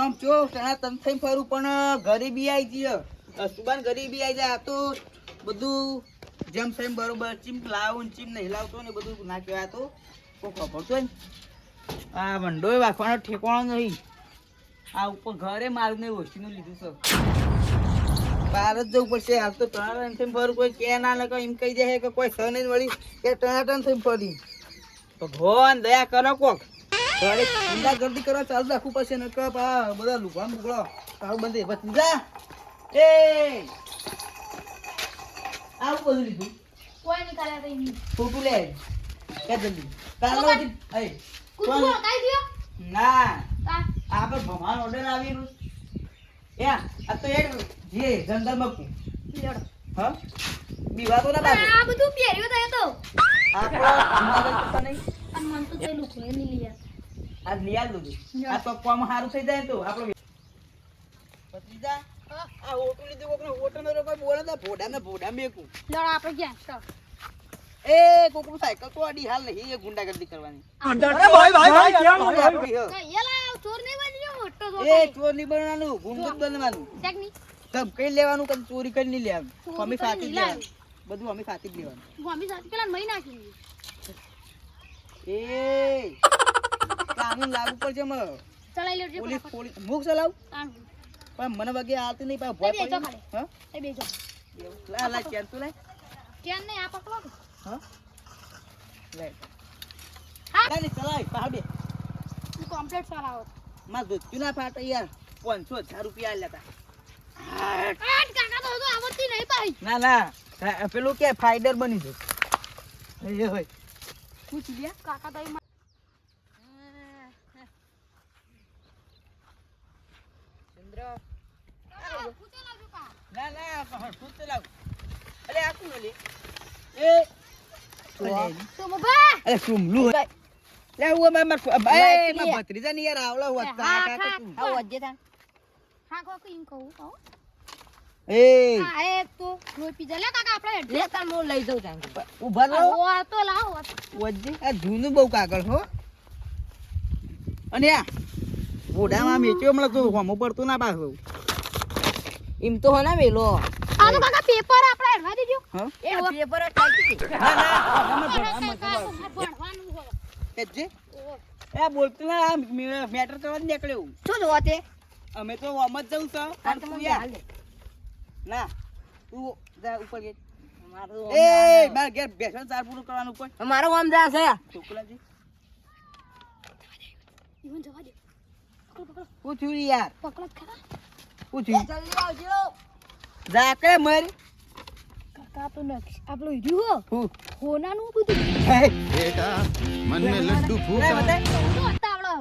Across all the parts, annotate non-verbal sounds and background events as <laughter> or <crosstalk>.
આમ જો ઘણા તમ થઈ ફરું, પણ ગરીબી આવી ગઈ સુબાન ગરીબી આવી જાય તો બધું જેમ સેમ બરોબર, ચીમ લાવું ચીમ નહીં લાવતો ને બધું ના કહેવાય તો કોઈ ખબર તો આ વંડોય વાંખવાનો ઠેકવાનો નહીં. આ ઉપર ઘરે મારું નહીં ઓછીનું લીધું છે. બહાર જ જવું પડશે હાલ તો ત્રણ થઈને ફરું, કોઈ કે ના લખો, એમ કહી જાય કે કોઈ સહ નહીં વળી, કે ટનાટન થઈને ફરી. ભગવાન, દયા કરો કોક. ઘરે ગુંડા ગર્દી કરવા ચાલુ રાખવું પડશે ને કે પા બધા આવું એ! આવું લીધું. કોઈ નહીં કઈ નહીં. ખોટું લે. કે જલ્દી. કાલો એ દ્યો ના. ઓર્ડર આ તો એક જે જંગલ મકું હા? બીવા ના બાજુ. આ બધું પહેર્યો તો એ તો. જુનાગઢ તો નહીં. અને મન તો પેલું કોઈ નહીં લઈ આ લઈ દઉં આ તો કોમ સારું થઈ જાય તો આપણો પત્રીજા આ ઓટો લીધું કોકને ઓટો નો રોકો બોલે તો ભોડા ને ભોડા મેકું. લડ આપણે ગયા ચાલ. એ કોકનું સાયકલ તો અડી હાલ નહીં એ ગુંડાગર્દી કરવાની. કઈ એલા ચોર નહીં બનજો મોટો તો એ ચોર નહીં બનવાનું ગુંડું બનવાનું. ચેકની તમ કઈ લેવાનું કદી ચોરી કરી નહીં લેવાનું. અમે સાથે જ લેવાનું. બધું અમે સાથે જ લેવાનું. અમે સાથે પેલા મહી નાખી એ કાનૂન લાગુ પડશે મ ચલાઈ લેજો પોલીસ પોલીસ મુખ ચલાવ. પણ મને વગે આવતી નહીં પણ ભય પડી. હા એ બેજો. લા લા ચેન તું લે? કેમ નહીં આ પકડો? હા? લે. હા? લે ની ચલાય બે. હું કમ્પ્લીટ કરાવો માં ધોત્યું ના ફાટ યાર. પાંચસો હજાર રૂપિયા લેતા આઠ. કાકા તો આવડતી નહીં ભાઈ. ના ના. પેલું કે ફાઈડર બની જો એ હોય પૂછ લ્યા કાકા તો એમાં ચંદ્ર ના શું ચલાવ અરે આ કોણ લે? એ અલે તો સુમલું લે હું? અમાર માર એ માર ભત્રીજા ની યાર આવલા હું તા હા. કા તું. આવો અજ્જે થા હા કો કઈ કહું કહું. એ. હા એ તો રોઈ પીજા લે કાકા આપણે લે તાર મો લઈ દઉં તાંગ ઊભા રહો. ઓ આ તો. લાવો વજ્જે આ જૂનું બહુ કાગળ હો. અને આ બોડામાં મેચ્યો હમણાં તો હોમો પડતું ના પાછો. એમ તો હે ને વેલો. આ તો કાકા પેપર આપણે હેડવા દેજો. હા? એ. પેપર કાઢી ના ના કાકા. ભણવાનું હોય. એ જે એ બોલતું ના આ મેટર કરવા નીકળ્યો શું જોવા તે? અમે તો ઓમ જ જવું છે પણ તું યાર ના તું જા ઉપર ગેટ એ માર ઘેર બેસણ ચાર પૂરું કરવાનું ઉપર મારો આમ જા છે. છોકરાજી ઈવન જવા દે. પકડો પકડો. હું છું યાર. પકડો ખરા. હું છું જલ્દી આવજો. જાકે મર કાકા તો નક્ષ આપણો હીરો હો? હોનાનું બધું? બેટા મને લડ્ડુ ફૂકા તો તાવળો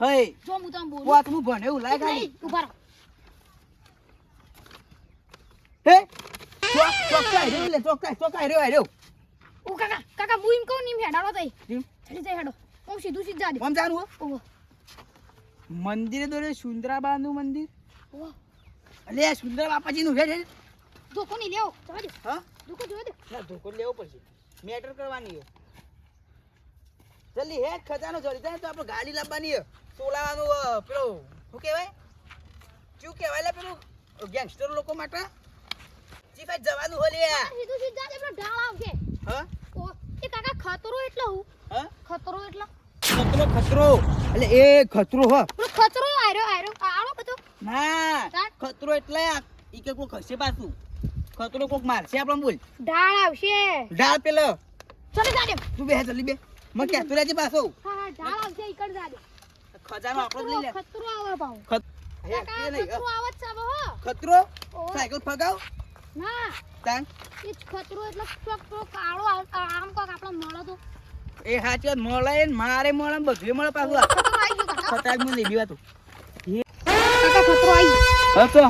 હે? જો હું તમ બોલું. વાત હું ભણે એવું લાગે નહીં ઊભા રહો. હે? ચોકાઈ રહ્યો લે ચોકાઈ ચોકાઈ રહ્યો રહ્યો. ઓ કાકા કાકા હું એમ કહું નીમ હેડાડો તઈ. ચલી જાય હેડો. હું સીધું સીધું જાડી આમ જાનું હો? મંદિરે દોરે સુંદરાબાનું મંદિર? ઓહ. અલે સુંદર બાપાજી નું છે. ધોકો નહીં લેવો. જવા દે. હા? ધોકો જોવા દે. ના ધોકો લેવો પડશે મેટર કરવાની હે જલ્દી હે ખજાનો જલ્દી જાય તો આપણે ગાડી લાવવાની હે સોલાવાનું પેલો શું કહેવાય? શું કહેવાય લે પેલું? ગેંગસ્ટર લોકો માટે? જી ભાઈ જવાનું હો લે. સીધું સીધા જા ઢાળ આવશે. હા? ઓ એ કાકા ખતરો એટલો હું. હા? ખતરો એટલો? ખતરો ખતરો. એટલે એ ખતરો હો. ખતરો આર્યો આર્યો આળો બધો. ના ખતરો એટલે ઈ કે કોક હશે પાછું. ખતરો કોક મારશે આપણે બોલ. ઢાળ આવશે. ડાળ પેલો. ચલો જા તું બે જલ્દી બે. મને કહેતો રહેજે પાછો. હા હા ઢાળ આવશે ઈકડ જા ખજાનો આપણો લઈ લે. ખતરો ખતરો આવે પાઉં ખત હે કાકા કે નહીં ખતરો આવે છે હો. ખતરો? સાયકલ ફગાવ? ના. તાન? એ ખતરો એટલે ચોક પેલો કાળો આમ કોક આપણો મળે તો એ હાચી વાત મળે મારે મળે બધું મળે પાછું ખતરા કાકા ખટાકમાં નહીં બીવાતું કાકા ખતરો આવી ગયો હતો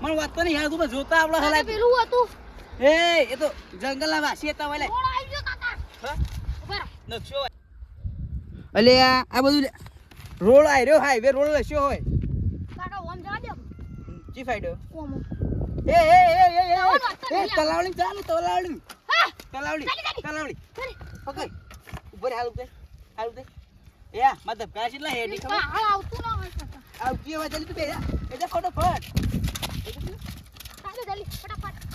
મને વાત નહીં યાર તું જોતા કાકા હલાય પેલું હતું એ એ તો જંગલના વાસી હતા વાલે. નકશો અલે આ બધું રોડ આવ્યો હાઈવે, રોડ લસ્યો હોય ચી ફાઈડો. એ એ એ એ એ આવો એ આવો. તલાવડી ચાલ તલાવડી તલાવડી. તલાવડી. પકડ ઉપર હાલ ઉપર હાલ ઉપર એ આ મતલબ કાશ એટલા હેડી ખબર આ આવતું ના હોય કાકા. આવતી હવે જલ્દી બે એ જા ફટાફટ ચાલો જલ્દી, ફટાફટ.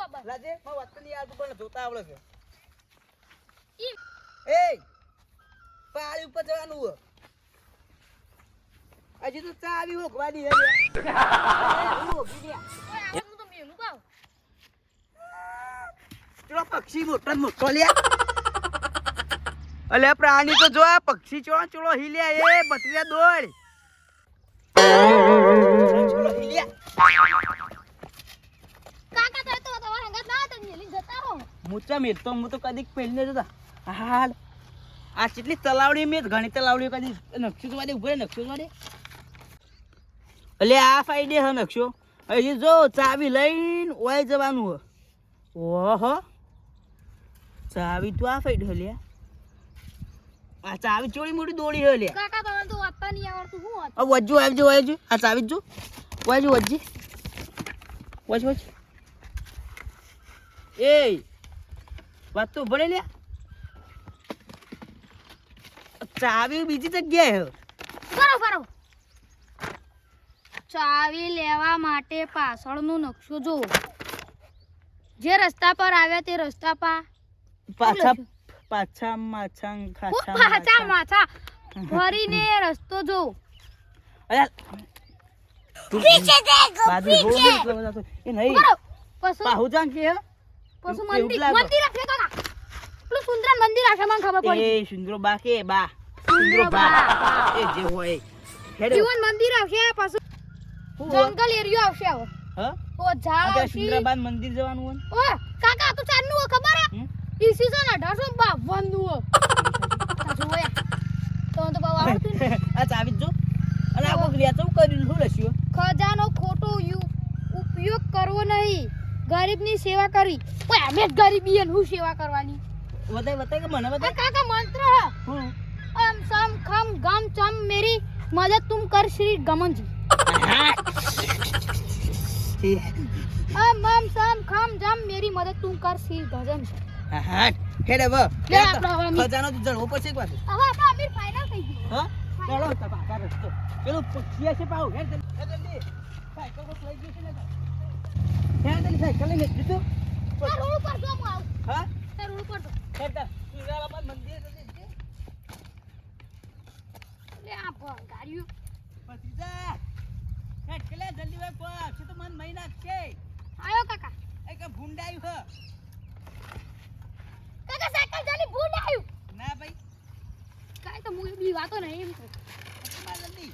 આ વાત નહીં આવતું પણ જોતા આવડે છે. એ પાળી ઉપર જવાનું હજી તો હોગવાની પક્ષી મોટા મોટો લ્યા. અલે પ્રાણી તો જો પક્ષી ચોળો ચોળો હિલ્યા એ બત્રીયા દોડ. ચોળો હિલ્યા કાકા, તારે તો તમારા અંગત ના હતા, મેલીને જતા રહો. મુચા મેં તો હું તો કદી પહેલી જતા હાલ. આ કેટલી તલાવડી મેં ઘણી તલાવડીઓ કદી નકશો તો વાડે ઉભરે નકશો તો એટલે આ ફાઈડે હ નકશો. હજી જો ચાવી લઈને ઓય જવાનું હ. ઓહો. ચાવી તો આ ફાઈડ હલ્યા આ ચાવી ચોરી મોટી દોડી હલે કાકા, તમને તો વાંચતા નહીં આવડતું. હું? આ વજ્જુ આવજો વજ્જુ આ ચાવી જો વજ્જુ વજ્જી. વજ વજ એ વાત તો ભણે લ્યા ચાવી બીજી જગ્યાએ હે. ફરો કરો. ચાવી લેવા માટે પાછળનું નકશો જો જે રસ્તા પર આવ્યા તે રસ્તા પા પાછા પાછા માછા ખાછા પાછા માછા. ફરીને રસ્તો જો અરે તું એટલો બધા તો. એ નહીં. પાહુ પાહુજાન કે મંદિર. મંદિર રાખે કાકા. પેલું સુંદરન મંદિર રાખે મને ખબર પડી. એ સુંદરો બા કે બા. સુંદરો બા, એ જે હોય. જીવન મંદિર આવશે પછી જંગલ એરિયો આવશે હવે હા? ઓ ઝાડ આવશે સુંદરાબાદ મંદિર જવાનું હોય ઓ કાકા તો ચાંદનું હો ખબર હે? સીઝન અઢારસો બાવનનું હો સાચું તો તો બહુ આવતું ને. <laughs> આ ચાવી જ અને આ કોક વેચવું કરી લઉં લસ્યું ખજાનો ખોટો ઉપયોગ કરવો નહીં. ગરીબની સેવા કરવી. ઓય અમે જ ગરીબી અને હું સેવા કરવાની? બતાય બતાય કે મને બતાય? કાકા મંત્ર. હે? અમ સમ ખમ ગમ ચમ મેરી મદદ તુમ કર શ્રી ગમનજી. અમ અમ સમ ખમ જમ મેરી મદદ તુમ કર શ્રી ગજન હા હેડે બ લે આપણો ખજાનો તો જળવો પડશે એક પાછું. હવે આપણે અમીર ફાઇનલ થઈ ગયો. હ? ચાલો તપા કર પેલું પક્ષી છે પાઉ હેડ જલ્દી. સાયકલ કોક લઈ ગયો છે ને હેડ જલ્દી સાયકલ લઈને જીતું આ રોડ ઉપર જો હું આવું. હા? આ રોડ ઉપર જો. હેડ તા સુંદરાબાદ મંદિર જલ્દી. લે આ ભ- ગાડીઓ ભત્રીજા હેડ કે લે જલ્દી ભાઈ પહોંચ છે તો મન મહી નાખશે આયો કાકા. એ કે ભૂંડાયું હ. કાકા સાયકલ ચાલી ભૂલ આવ્યું ના ભાઈ. કાંઈ તો હું બી વાતો નહીં એમ તો જલ્દી.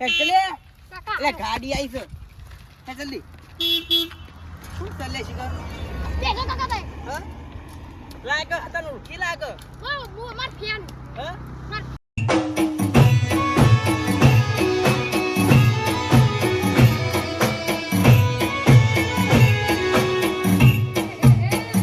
હેડ કાકા એટલે ગાડી આવી છે. હેડ જલ્દી. શું ચાલે છે કાકા બેસો કાકા ભાઈ. હા? લાગ હતા નું કી લાગ? ઓ હું માર ફેન. હા? માર